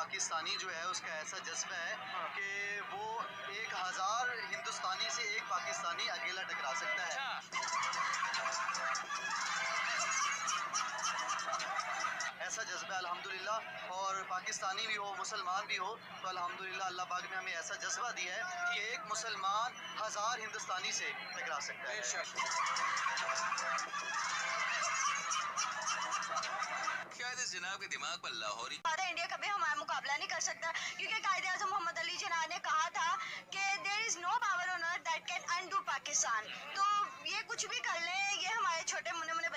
पाकिस्तानी जो है उसका ऐसा जज्बा है कि वो एक हज़ार हिंदुस्तानी से एक पाकिस्तानी अकेला टकरा सकता है। ऐसा जज्बा है अल्हम्दुलिल्लाह। और पाकिस्तानी भी हो मुसलमान भी हो तो अल्हम्दुलिल्लाह अल्लाह पाक ने हमें ऐसा जज्बा दिया है कि एक मुसलमान हज़ार हिंदुस्तानी से टकरा सकता है। इस दिमाग पर लाहौरी। आधा इंडिया कभी हमारा मुकाबला नहीं कर सकता। क्योंकि कायदे आज़म मोहम्मद अली जना ने कहा था कि there is no power on earth that can undo Pakistan तो ये कुछ भी कर ले, ये हमारे छोटे मुने हैं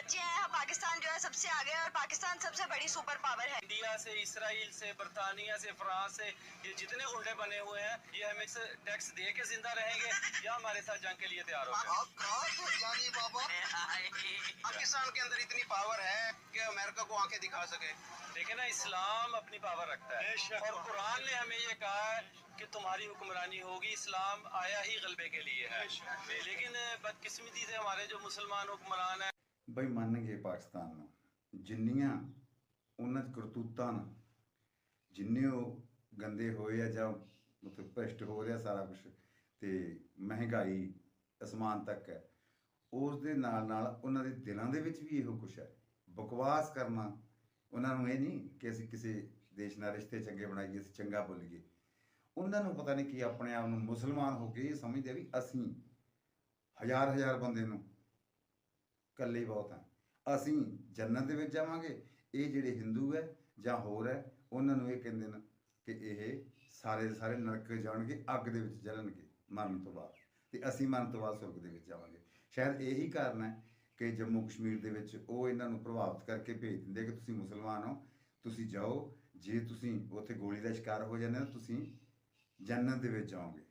पाकिस्तान जो है सबसे आगे है और पाकिस्तान सबसे बड़ी सुपर पावर है। इंडिया से इसराइल से बरतानिया से फ्रांस से ये जितने गुंडे बने हुए हैं ये हमें से टैक्स दे के ज़िंदा रहेंगे या हमारे साथ जंग के लिए तैयार हो गए आप कहा तो जानी बाबा? पाकिस्तान के अंदर इतनी पावर है कि अमेरिका को आँखें दिखा सके। देखिए ना इस्लाम अपनी पावर रखता है। और कुरान ने हमें ये कहा है कि तुम्हारी हुक्मरानी होगी इस्लाम आया ही गलबे के लिए है। लेकिन बदकिस्मती से हमारे जो मुसलमान हुक्मरान हैं ਬਈ ਮੰਨ ਗਏ ਪਾਕਿਸਤਾਨ ਨੂੰ, ਜਿੰਨੀਆਂ ਉਹਨਾਂ ਦੀ ਕਰਤੂਤਾਂ ਜਿੰਨੇ ਉਹ ਗੰਦੇ ਹੋਏ ਆ ਜਾਂ ਮਤਲਬ ਭ੍ਰਿਸ਼ਟ ਹੋ ਰਿਹਾ ਸਾਰਾ ਕੁਝ ਤੇ ਮਹਿੰਗਾਈ ਅਸਮਾਨ ਤੱਕ ਹੈ ਉਸ ਦੇ ਨਾਲ ਨਾਲ ਉਹਨਾਂ ਦੇ ਦਿਲਾਂ ਦੇ ਵਿੱਚ ਵੀ ਇਹੋ ਕੁਝ ਹੈ। ਬਕਵਾਸ ਕਰਨਾ, ਉਹਨਾਂ ਨੂੰ ਇਹ ਨਹੀਂ ਕਿ ਅਸੀਂ ਕਿਸੇ ਦੇਸ਼ ਨਾਲ ਰਿਸ਼ਤੇ ਚੰਗੇ ਬਣਾਈਏ, ਅਸੀਂ ਚੰਗਾ ਬੋਲੀਏ। ਉਹਨਾਂ ਨੂੰ ਪਤਾ ਨਹੀਂ ਕਿ ਆਪਣੇ ਆਪ ਨੂੰ ਮੁਸਲਮਾਨ ਹੋ ਕੇ ਇਹ ਸਮਝਦੇ ਵੀ ਅਸੀਂ ਹਜ਼ਾਰ ਹਜ਼ਾਰ ਬੰਦੇ ਨੂੰ ਇਕੱਲੇ ਬਹੁਤ ਆ ਅਸੀਂ ਜੰਨਤ ਦੇ ਵਿੱਚ ਜਾਵਾਂਗੇ, ਇਹ ਜਿਹੜੇ ਹਿੰਦੂ ਹੈ ਜਾਂ ਹੋਰ ਹੈ, ਉਹਨਾਂ ਨੂੰ ਇਹ ਕਹਿੰਦੇ ਨੇ ਕਿ ਇਹ ਸਾਰੇ ਦੇ ਸਾਰੇ ਨਰਕ ਜਾਣਗੇ, ਅੱਗ ਦੇ ਵਿੱਚ ਜਲਣਗੇ, ਮਰਨ ਤੋਂ ਬਾਅਦ। ਤੇ ਅਸੀਂ ਮਰਨ ਤੋਂ ਬਾਅਦ ਸੁਰਗ ਦੇ ਵਿੱਚ ਜਾਵਾਂਗੇ। ਸ਼ਾਇਦ ਇਹੀ ਕਾਰਨ ਹੈ ਕਿ ਜੰਮੂ ਕਸ਼ਮੀਰ ਦੇ ਵਿੱਚ ਉਹ ਇਹਨਾਂ ਨੂੰ ਪ੍ਰਭਾਵਿਤ ਕਰਕੇ ਭੇਜ ਦਿੰਦੇ ਕਿ ਤੁਸੀਂ ਮੁਸਲਮਾਨ ਹੋ, ਤੁਸੀਂ ਜਾਓ। ਜੇ ਤੁਸੀਂ ਉੱਥੇ ਗੋਲੀ ਦਾ ਸ਼ਿਕਾਰ ਹੋ ਜਾਂਦੇ ਹੋ, ਤੁਸੀਂ ਜੰਨਤ ਦੇ ਵਿੱਚ ਜਾਓਗੇ।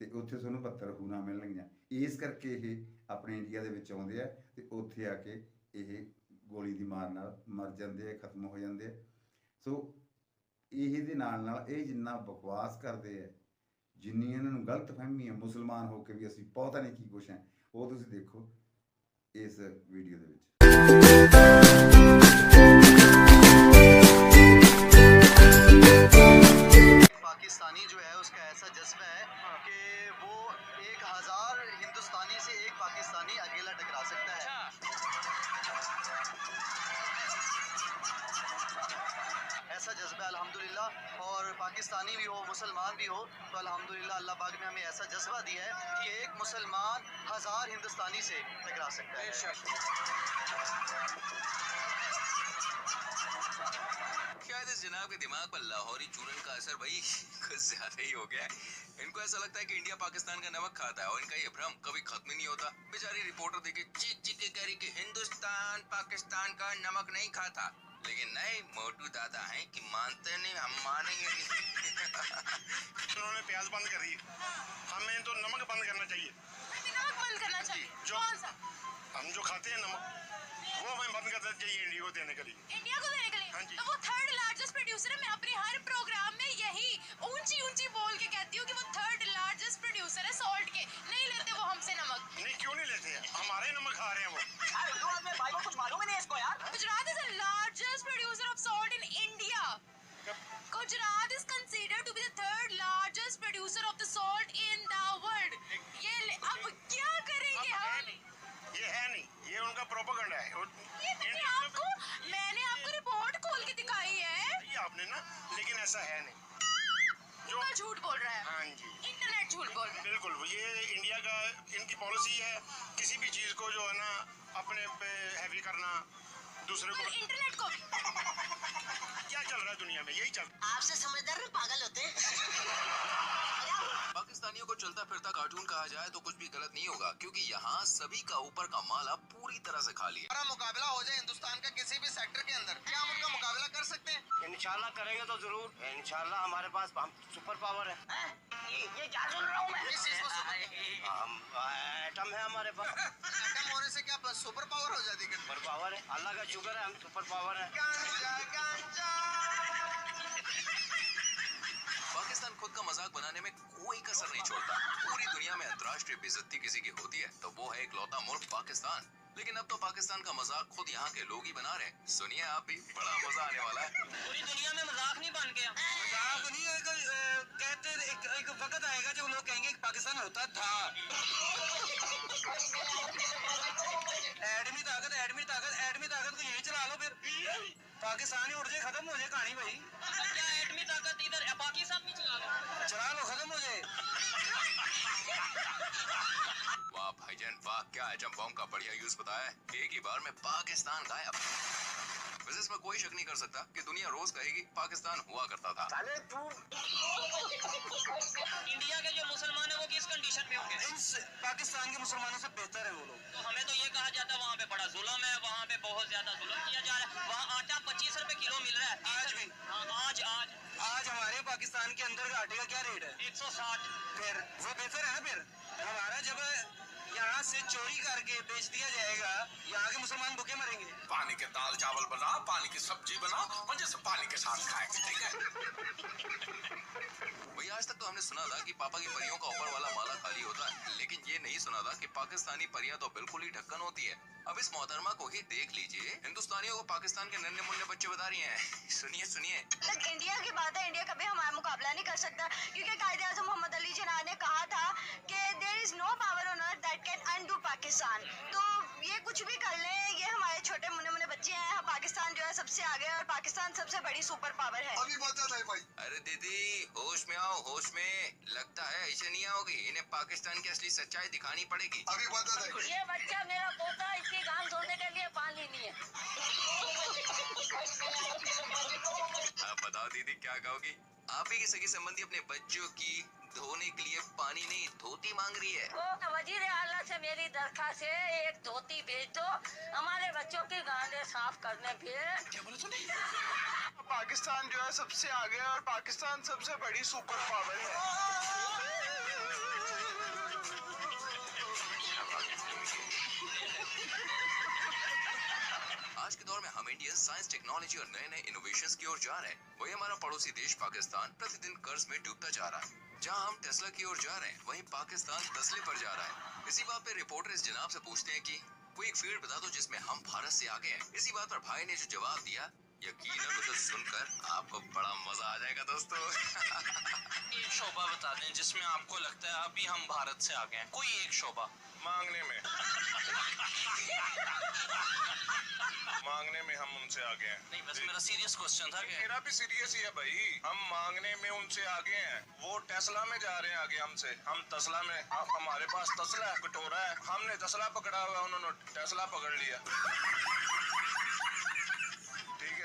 ਤੇ ਉੱਥੇ ਤੁਹਾਨੂੰ ਪੱਤਰ ਹੂਣਾ ਮਿਲਣਗੀਆਂ। ਇਸ ਕਰਕੇ ਇਹ ਆਪਣੇ ਇੰਡੀਆ ਦੇ ਵਿੱਚ ਆਉਂਦੇ ਆ ਤੇ ਉੱਥੇ ਆ ਕੇ ਇਹ ਗੋਲੀ ਦੀ ਮਾਰ ਨਾਲ ਮਰ ਜਾਂਦੇ ਆ, ਖਤਮ ਹੋ ਜਾਂਦੇ ਆ। ਸੋ ਇਹ ਦੇ ਨਾਲ ਨਾਲ ਇਹ ਜਿੰਨਾ ਬਕਵਾਸ ਕਰਦੇ ਆ ਜਿੰਨੀ ਇਹਨਾਂ ਨੂੰ ਗਲਤ ਫਹਿਮੀ ਹੈ ਮੁਸਲਮਾਨ ਹੋ ਕੇ ਵੀ ਅਸੀਂ ਪਤਾ ਨਹੀਂ ਕੀ ਕੁਛ ਹੈ, ਉਹ ਤੁਸੀਂ ਦੇਖੋ ਇਸ ਵੀਡੀਓ ਦੇ ਵਿੱਚ। हज़ार हिंदुस्तानी से टकरा सकता है। शायद इस जनाब के दिमाग पर लाहौरी चूरन का असर भाई कुछ ज़्यादा ही हो गया है। इनको ऐसा लगता है कि इंडिया पाकिस्तान का नमक खाता है और इनका ये भ्रम कभी खत्म ही नहीं होता। बेचारी रिपोर्टर देखे चीख चीख के कह रही कि हिंदुस्तान पाकिस्तान का नमक नहीं खाता। लेकिन नए मोटू दादा हैं कि मानते नहीं हम मानेंगे नहीं। उन्होंने प्याज बंद करी। हमें तो नमक बंद करना चाहिए। बंद करना चाहिए जो हम जो खाते हैं नमक वो हमें बंद करना चाहिए इंडिया को देने के लिए। इंडिया को देने के लिए? हाँ जी। तो वो थर्ड लार्जेस्ट प्रोड्यूसर है। मैं अपने हर प्रोग्राम में यही ऊँची ऊँची बोल के कहती हूँ कि वो थर्ड लार्जेस्ट प्रोड्यूसर है सॉल्ट के। नहीं लेते वो हमसे नमक। नहीं क्यों नहीं लेते हैं? हमारे नमक खा रहे हैं वो। Gujarat is इसको largest इनकी पॉलिसी है किसी भी चीज़ को जो है ना अपने पे हैवी करना दूसरे को इंटरनेट को क्या चल रहा है दुनिया में? यही चल आपसे समझदार ना पागल होते पाकिस्तानियों को चलता फिरता कार्टून कहा जाए तो कुछ भी गलत नहीं होगा क्योंकि यहाँ सभी का ऊपर का माला पूरी तरह से खाली है। हमारा मुकाबला हो जाए हिंदुस्तान का किसी भी सेक्टर के अंदर क्या हम उनका मुकाबला कर सकते हैं? इंशाल्लाह करेंगे तो ज़रूर। इंशाल्लाह हमारे पास सुपर पावर है। ये क्या सुन रहा हूँ मैं? इस चीज़ को हम एटम है हमारे पास। एटम होने से क्या सुपर पावर हो जाती है? सुपर पावर है। अल्लाह का शुक्र है हम सुपर पावर है। पाकिस्तान खुद का मज़ाक बनाने में कोई कसर नहीं छोड़ता। पूरी दुनिया में अंतर्राष्ट्रीय बेजती किसी की होती है तो वो है एक लौता मुल्क पाकिस्तान। लेकिन अब तो पाकिस्तान का मज़ाक खुद यहाँ के लोग ही बना रहे सुनिए आप भी बड़ा मज़ा आने वाला है। पूरी दुनिया में मज़ाक नहीं बन गया। मज़ाक नहीं एक, कहते एक, एक वक्त आएगा जब लोग कहेंगे पाकिस्तान होता था। एडमी ताकत एडमी ताकत एडमी ताकत को यही चला लो फिर। पाकिस्तानी जाए खत्म हो जाए कहानी भाई। क्या एटमी ताकत इधर पाकिस्तान में चला लो चला लो खत्म हो जाए। वाह भाईजान वाह क्या एटम बॉम्ब का बढ़िया यूज़ बताया एक ही बार में पाकिस्तान गायब वैसे इसमें कोई शक नहीं कर सकता कि दुनिया रोज कहेगी पाकिस्तान हुआ करता था। इंडिया के जो मुसलमान है वो किस कंडीशन में होंगे? पाकिस्तान के मुसलमानों से बेहतर है वो लोग। तो हमें तो ये कहा जाता है वहाँ पे बड़ा जुल्म है वहाँ पे बहुत ज़्यादा जुल्म किया जा रहा है। वहाँ आटा पच्चीस रूपए किलो मिल रहा है। आज भी? हाँ, आज आज। आज हमारे पाकिस्तान के अंदर का आटे का क्या रेट है? एक सौ साठ। फिर वो बेहतर है ना फिर? हमारा जब यहाँ से चोरी करके बेच दिया जाएगा। यहाँ के मुसलमान भूखे मरेंगे। पानी के दाल चावल बना पानी की सब्ज़ी बना मज़े से पानी के साथ खाएँगे ठीक है? वही आज तक तो हमने सुना था कि पापा की परियों का ऊपर वाला माला खाली होता है लेकिन ये नहीं सुना था कि पाकिस्तानी परियाँ तो बिल्कुल ही ढक्कन होती है। अब इस मोहतरमा को ही देख लीजिए हिंदुस्तानियों को पाकिस्तान के नन्हे मुन्ने बच्चे बता रही हैं। सुनिए सुनिए। इंडिया की बात है इंडिया कभी हमारा मुकाबला नहीं कर सकता क्योंकि कायदे आज़म मोहम्मद अली जिना ने कहा था कि there is no power on earth that can undo Pakistan तो ये कुछ भी कर ले ये हमारे छोटे मुन्ने मुन्ने बच्चे हैं पाकिस्तान जो है सबसे आगे है और पाकिस्तान सबसे बड़ी सुपर पावर है। अभी मज़ा है भाई। अरे दीदी होश में आओ होश में। लगता है ऐसे नहीं आओगी इन्हें पाकिस्तान की असली सच्चाई दिखानी पड़ेगी। अभी मज़ा है। ये बच्चा मेरा पोता इसकी काम धोने के लिए पानी नहीं है। अब बताओ दीदी क्या कहोगी? आप ही की सगी संबंधी अपने बच्चों की धोने के लिए पानी नहीं धोती मांग रही है। तो वज़ीर आला से मेरी दरखास्त है एक धोती भेज दो। हमारे बच्चों की गांधे साफ़ करने पे। पाकिस्तान जो है सबसे आगे है और पाकिस्तान सबसे बड़ी सुपर पावर है। हम इंडियन साइंस टेक्नोलॉजी और नए नए इनोवेशन की ओर जा रहे हैं। वही हमारा पड़ोसी देश पाकिस्तान प्रतिदिन कर्ज में डूबता जा रहा है। जहाँ हम टेस्ला की ओर जा रहे हैं, वही पाकिस्तान तस्ले पर जा रहा है। इसी बात पे रिपोर्टर इस जनाब से पूछते हैं कि कोई एक फ़ील्ड बता दो जिसमें हम भारत से आगे हैं। इसी बात पर भाई ने जो जवाब दिया यकीनन उसे सुनकर आपको बड़ा मज़ा आ जाएगा दोस्तों। एक शोभा बता दें जिसमें आपको लगता है अभी हम भारत से आगे हैं। कोई एक शोबा मांगने में। मांगने में हम उनसे आगे हैं। नहीं बस मेरा सीरियस क्वेश्चन था मेरा भी सीरियस ही है भाई। हम मांगने में उनसे आगे हैं। वो टेस्ला में जा रहे हैं आगे हमसे। हम तसला में आप हमारे पास तसला है कटोरा है हमने तसला पकड़ा हुआ है उन्होंने टेस्ला पकड़ लिया।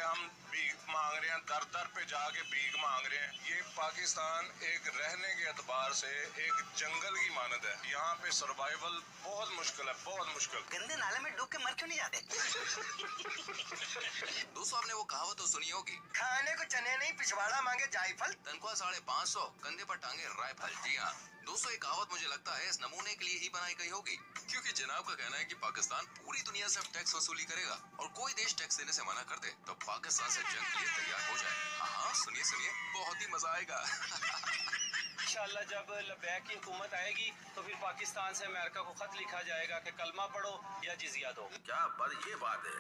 हम भीख मांग रहे हैं दर दर पे जाके भीख मांग रहे हैं। ये पाकिस्तान एक रहने के अतबार से एक जंगल की मानद है। यहाँ पे सर्वाइवल बहुत मुश्किल है बहुत मुश्किल। गंदे नाले में डूब के मर क्यों नहीं जाते? दोस्तों आपने वो कहावत तो सुनी होगी। खाने को चने नहीं पिछवाड़ा मांगे जायफल। तनख्वाह साढ़े पाँच सौ कंधे पर टांगे राइफल जी हाँ। दोस्तों एक कहावत मुझे लगता है, इस नमूने के लिए ही बनाई गई होगी। क्योंकि जनाब का कहना है कि पाकिस्तान पूरी दुनिया से अब टैक्स वसूली करेगा और कोई देश टैक्स देने से मना कर दे तो पाकिस्तान से जंग के लिए तैयार हो जाए। हाँ हाँ सुनिए सुनिए, बहुत ही मज़ा आएगा। इंशाल्लाह जब लबैक की हुकूमत आएगी तो फिर पाकिस्तान से अमेरिका को खत लिखा जाएगा कि कलमा पढ़ो या जिजिया दो। क्या बात ये बात है?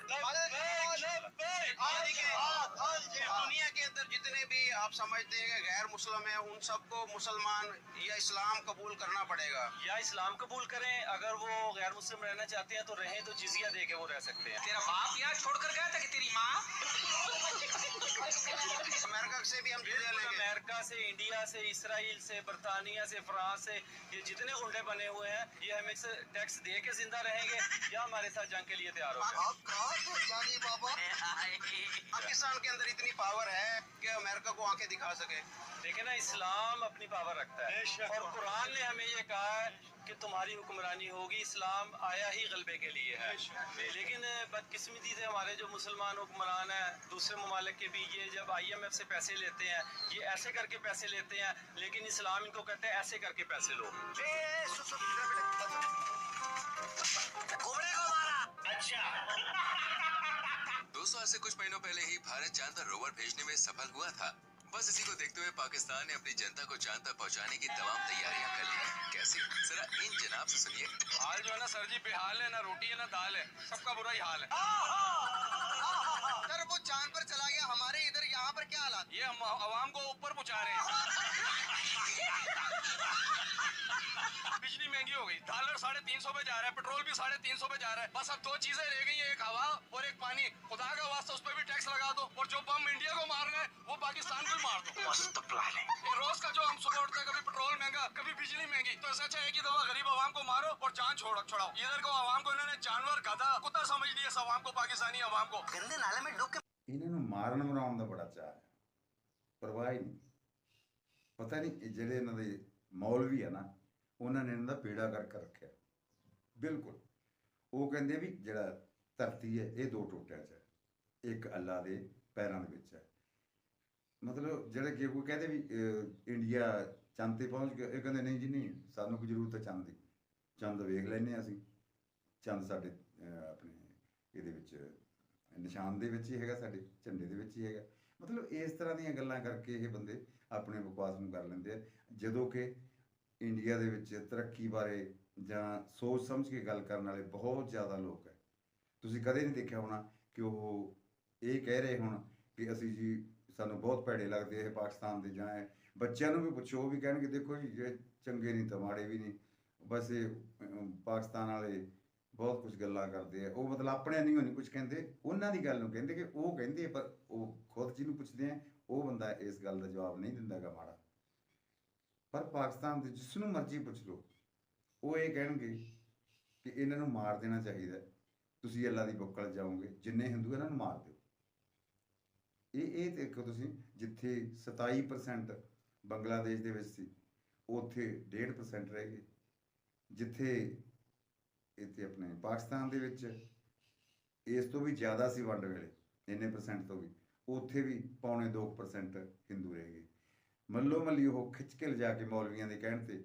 दुनिया के अंदर जितने भी आप समझते हैं कि गैर मुस्लिम है उन सबको मुसलमान या इस्लाम कबूल करना पड़ेगा। या इस्लाम कबूल करें अगर वो गैर मुस्लिम रहना चाहते हैं तो रहें तो जिजिया दे के वो रह सकते हैं। तेरा बाप यहाँ छोड़कर गया था कि तेरी माँ? अमेरिका से भी हम जिजिया लेंगे। अमेरिका से इंडिया से इसराइल से बरतानिया से फ्रांस से ये जितने उल्टे बने हुए हैं ये हमें से टैक्स दे के ज़िंदा रहेंगे या हमारे साथ जंग के लिए तैयार हो गए आप कहा तो जानी बाबा? पाकिस्तान के अंदर इतनी पावर है कि अमेरिका को आँखें दिखा सके। देखे ना इस्लाम अपनी पावर रखता है। और कुरान ने हमें ये कहा है कि तुम्हारी हुक्मरानी होगी इस्लाम आया ही गलबे के लिए है। लेकिन बदकिस्मती से हमारे जो मुसलमान हुक्मरान हैं दूसरे ममालिक के भी ये जब आईएमएफ से पैसे लेते हैं ये ऐसे करके पैसे लेते हैं लेकिन इस्लाम इनको कहते हैं ऐसे करके पैसे लो। दोस्तों ऐसे कुछ महीनों पहले ही भारत चाँद पर रोवर भेजने में सफल हुआ था। बस इसी को देखते हुए पाकिस्तान ने अपनी जनता को जान तक पहुँचाने की तमाम तैयारियाँ कर ली हैं। कैसे? जरा इन जनाब से सुनिए। हाल जो है ना सर जी बेहाल है ना रोटी है ना दाल है। सबका बुरा ही हाल है। चाँद पर चला गया हमारे इधर यहाँ पर क्या हालात? ये हम आवाम को ऊपर पहुँचा रहे बिजली महँगी हो गई। डॉलर साढ़े तीन सौ पे जा रहा है पेट्रोल भी साढ़े तीन सौ पे जा रहा है। बस अब दो चीज़ें रह गई है एक हवा और एक पानी। खुदा का वास्ता उस पर भी टैक्स लगा दो और जो बम इंडिया को मारना है वो पाकिस्तान को मार दो। रोज का जो हम सुबह उठते हैं कभी पेट्रोल महँगा कभी बिजली महँगी तो ऐसा अच्छा है कि दवा गरीब आवाम को मारो और जान छोड़ो छोड़ाओ। इधर को आवाम को इन्होंने जानवर गधा कुत्ता समझ लिया इस आवाम को पाकिस्तानी आवाम को। गंदे नाले में डूब के ਮਾਰਨ ਮਰਾਉਣ ਦਾ ਬੜਾ ਚਾਅ ਹੈ। ਪਰਵਾਹ ਹੀ ਨਹੀਂ। ਪਤਾ ਨਹੀਂ ਜਿਹੜੇ ਇਹਨਾਂ ਦੇ ਮੌਲਵੀ ਆ ਨਾ, ਉਹਨਾਂ ਨੇ ਇਹਨਾਂ ਦਾ ਪੇੜਾ ਕਰਕੇ ਰੱਖਿਆ। ਬਿਲਕੁਲ। ਉਹ ਕਹਿੰਦੇ ਵੀ ਜਿਹੜਾ ਧਰਤੀ ਹੈ, ਇਹ ਦੋ ਟੋਟਿਆਂ 'ਚ ਹੈ। ਇੱਕ ਅੱਲਾ ਦੇ ਪੈਰਾਂ ਦੇ ਵਿੱਚ ਹੈ। ਮਤਲਬ ਜਿਹੜੇ ਕਿ ਕੋਈ ਕਹਿੰਦੇ ਵੀ ਇੰਡੀਆ ਚੰਦ ਤੇ ਪਹੁੰਚ ਗਿਆ, ਇਹ ਕਹਿੰਦੇ ਨਹੀਂ ਜੀ, ਨਹੀਂ, ਸਾਨੂੰ ਕੋਈ ਜ਼ਰੂਰਤ ਹੈ ਚੰਦ ਦੀ। ਚੰਦ ਵੇਖ ਲੈਨੇ ਅਸੀਂ। ਚੰਦ ਸਾਡੇ ਆਪਣੇ ਇਹਦੇ ਵਿੱਚ ਨਿਸ਼ਾਨ ਦੇ ਵਿੱਚ ਹੀ ਹੈਗਾ, ਸਾਡੇ ਝੰਡੇ ਦੇ ਵਿੱਚ ਹੀ ਹੈਗਾ। ਮਤਲਬ ਇਸ ਤਰ੍ਹਾਂ ਦੀਆਂ ਗੱਲਾਂ ਕਰਕੇ ਇਹ ਬੰਦੇ ਆਪਣੇ ਬਕਵਾਸ ਨੂੰ ਕਰ ਲੈਂਦੇ ਆ। ਜਦੋਂ ਕਿ ਇੰਡੀਆ ਦੇ ਵਿੱਚ ਤਰੱਕੀ ਬਾਰੇ ਜਾਂ ਸੋਚ ਸਮਝ ਕੇ ਗੱਲ ਕਰਨ ਵਾਲੇ ਬਹੁਤ ਜ਼ਿਆਦਾ ਲੋਕ ਹੈ। ਤੁਸੀਂ ਕਦੇ ਨਹੀਂ ਦੇਖਿਆ ਹੋਣਾ ਕਿ ਉਹ ਇਹ ਕਹਿ ਰਹੇ ਹੋਣ ਕਿ ਅਸੀਂ ਜੀ ਸਾਨੂੰ ਬਹੁਤ ਭੈੜੇ ਲੱਗਦੇ ਇਹ ਪਾਕਿਸਤਾਨ ਦੇ ਜਾਂ ਬੱਚਿਆਂ ਨੂੰ ਵੀ ਪੁੱਛੋ, ਉਹ ਵੀ ਕਹਿਣਗੇ, ਦੇਖੋ ਜੀ, ਇਹ ਚੰਗੇ ਨਹੀਂ ਤਾਂ ਮਾੜੇ ਵੀ ਨਹੀਂ। ਬਸ ਇਹ ਪਾਕਿਸਤਾਨ ਵਾਲੇ ਬਹੁਤ ਕੁਝ ਗੱਲਾਂ ਕਰਦੇ ਆ। ਉਹ ਮਤਲਬ ਆਪਣੇ ਨਹੀਂ ਨਹੀਂ ਕੁਝ ਕਹਿੰਦੇ। ਉਹਨਾਂ ਦੀ ਗੱਲ ਨੂੰ ਕਹਿੰਦੇ ਕਿ ਉਹ ਕਹਿੰਦੇ ਪਰ ਉਹ ਖੁਦ ਜਿਹਨੂੰ ਪੁੱਛਦੇ ਆ, ਉਹ ਬੰਦਾ ਇਸ ਗੱਲ ਦਾ ਜਵਾਬ ਨਹੀਂ ਦਿੰਦਾਗਾ ਮਾੜਾ। ਪਰ ਪਾਕਿਸਤਾਨ ਦੇ ਜਿਸ ਨੂੰ ਮਰਜ਼ੀ ਪੁੱਛ ਲਓ, ਉਹ ਇਹ ਕਹਿਣਗੇ ਕਿ ਇਹਨਾਂ ਨੂੰ ਮਾਰ ਦੇਣਾ ਚਾਹੀਦਾ। ਤੁਸੀਂ ਅੱਲਾ ਦੀ ਬੁੱਕਲ ਜਾਓਗੇ, ਜਿੰਨੇ ਹਿੰਦੂ ਇਹਨਾਂ ਨੂੰ ਮਾਰ ਦਿਓ। ਇਹ ਇਹ ਦੇਖੋ ਤੁਸੀਂ, ਜਿੱਥੇ 27% ਬੰਗਲਾਦੇਸ਼ ਦੇ ਵਿੱਚ ਸੀ, ਉੱਥੇ 1.5% ਰਹਿ ਗਏ। ਜਿੱਥੇ ਇੱਥੇ ਆਪਣੇ ਪਾਕਿਸਤਾਨ ਦੇ ਵਿੱਚ। ਇਸ ਤੋਂ ਵੀ ਜ਼ਿਆਦਾ ਸੀ ਵੰਡ ਵੇਲੇ, ਇੰਨੇ ਪਰਸੈਂਟ ਤੋਂ ਵੀ। ਉੱਥੇ ਵੀ ਪੌਣੇ 2% ਹਿੰਦੂ ਰਹਿ ਗਏ। ਮੱਲੋ ਮੱਲੀ ਉਹ ਖਿੱਚ ਕੇ ਲਿਜਾ ਕੇ ਮੌਲਵੀਆਂ ਦੇ ਕਹਿਣ ਤੇ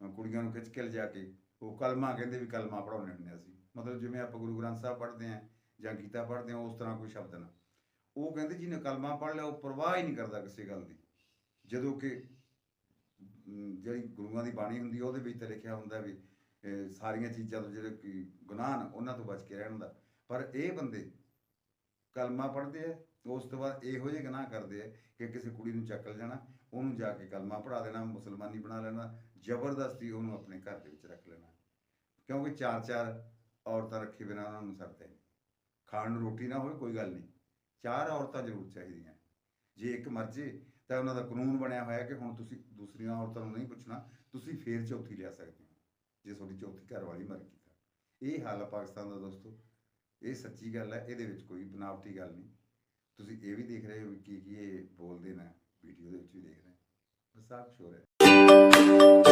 ਕੁੜੀਆਂ ਨੂੰ ਖਿੱਚ ਕੇ ਲਿਜਾ ਕੇ, ਉਹ ਕਲਮਾ ਕਹਿੰਦੇ ਵੀ ਕਲਮਾ ਪੜਾਉਂਦੇ ਹੁੰਦੇ ਅਸੀਂ। ਮਤਲਬ ਜਿਵੇਂ ਆਪਾਂ ਗੁਰੂ ਗ੍ਰੰਥ ਸਾਹਿਬ ਪੜ੍ਹਦੇ ਆਂ ਜਾਂ ਗੀਤਾ ਪੜ੍ਹਦੇ ਆਂ ਉਸ ਤਰ੍ਹਾਂ ਕੋਈ ਸ਼ਬਦ ਨਾ। ਉਹ ਕਹਿੰਦੇ ਜਿਹਨੇ ਕਲਮਾ ਪੜ੍ਹ ਲਿਆ, ਉਹ ਪਰਵਾਹ ਹੀ ਨਹੀਂ ਕਰਦਾ ਕਿਸੇ ਗੱਲ ਦੀ। ਜਦੋਂ ਕਿ ਜਿਹੜੀ ਗੁਰੂਆਂ ਦੀ ਬਾਣੀ ਹੁੰਦੀ ਉਹਦੇ ਵਿੱਚ ਤਾਂ ਲਿਖਿਆ ਹੁੰਦਾ ਵੀ ਸਾਰੀਆਂ ਚੀਜ਼ਾਂ ਤੋਂ ਜਿਹੜੇ ਕਿ ਗੁਨਾਹ ਨੇ, ਉਹਨਾਂ ਤੋਂ ਬਚ ਕੇ ਰਹਿਣ ਦਾ। ਪਰ ਇਹ ਬੰਦੇ ਕਲਮਾ ਪੜ੍ਹਦੇ ਆ, ਉਸ ਤੋਂ ਬਾਅਦ ਇਹੋ ਜਿਹੇ ਗੁਨਾਹ ਕਰਦੇ ਆ ਕਿ ਕਿਸੇ ਕੁੜੀ ਨੂੰ ਚੱਕ ਲੈ ਜਾਣਾ, ਉਹਨੂੰ ਜਾ ਕੇ ਕਲਮਾ ਪੜ੍ਹਾ ਦੇਣਾ, ਮੁਸਲਮਾਨੀ ਬਣਾ ਲੈਣਾ, ਜ਼ਬਰਦਸਤੀ ਉਹਨੂੰ ਆਪਣੇ ਘਰ ਦੇ ਵਿੱਚ ਰੱਖ ਲੈਣਾ। ਕਿਉਂਕਿ ਚਾਰ ਚਾਰ ਔਰਤਾਂ ਰੱਖੇ ਬਿਨਾਂ ਉਹਨਾਂ ਨੂੰ ਸਰਦੇ ਖਾਣ ਨੂੰ ਰੋਟੀ ਨਾ ਹੋਵੇ, ਕੋਈ ਗੱਲ ਨਹੀਂ। ਚਾਰ ਔਰਤਾਂ ਜ਼ਰੂਰ ਚਾਹੀਦੀਆਂ। ਜੇ ਇੱਕ ਮਰਜੇ ਤਾਂ ਉਹਨਾਂ ਦਾ ਕਾਨੂੰਨ ਬਣਿਆ ਹੋਇਆ ਕਿ ਹੁਣ ਤੁਸੀਂ ਦੂਸਰੀਆਂ ਔਰਤਾਂ ਨੂੰ ਨਹੀਂ ਪੁੱਛਣਾ, ਤੁਸੀਂ ਫੇਰ ਚੌਥੀ ਲਿਆ ਸਕਦੇ ਹੋ। ਜੇ ਤੁਹਾਡੀ ਚੌਥੀ ਘਰ ਵਾਲੀ ਮਰ ਗਈ ਤਾਂ। ਇਹ ਹਾਲ ਹੈ ਪਾਕਿਸਤਾਨ ਦਾ ਦੋਸਤੋ। ਇਹ ਸੱਚੀ ਗੱਲ ਹੈ ਇਹਦੇ ਵਿੱਚ ਕੋਈ ਬਨਾਵਟੀ ਗੱਲ ਨਹੀਂ। ਤੁਸੀਂ ਇਹ ਵੀ ਦੇਖ ਰਹੇ ਹੋ ਕਿ ਕੀ ਇਹ ਬੋਲਦੇ ਨੇ, ਵੀਡੀਓ ਦੇ ਵਿੱਚ ਵੀ ਦੇਖ ਰਹੇ ਹੋ ਬਸ ਆਪ ਸ਼ੋਰ ਹੈ।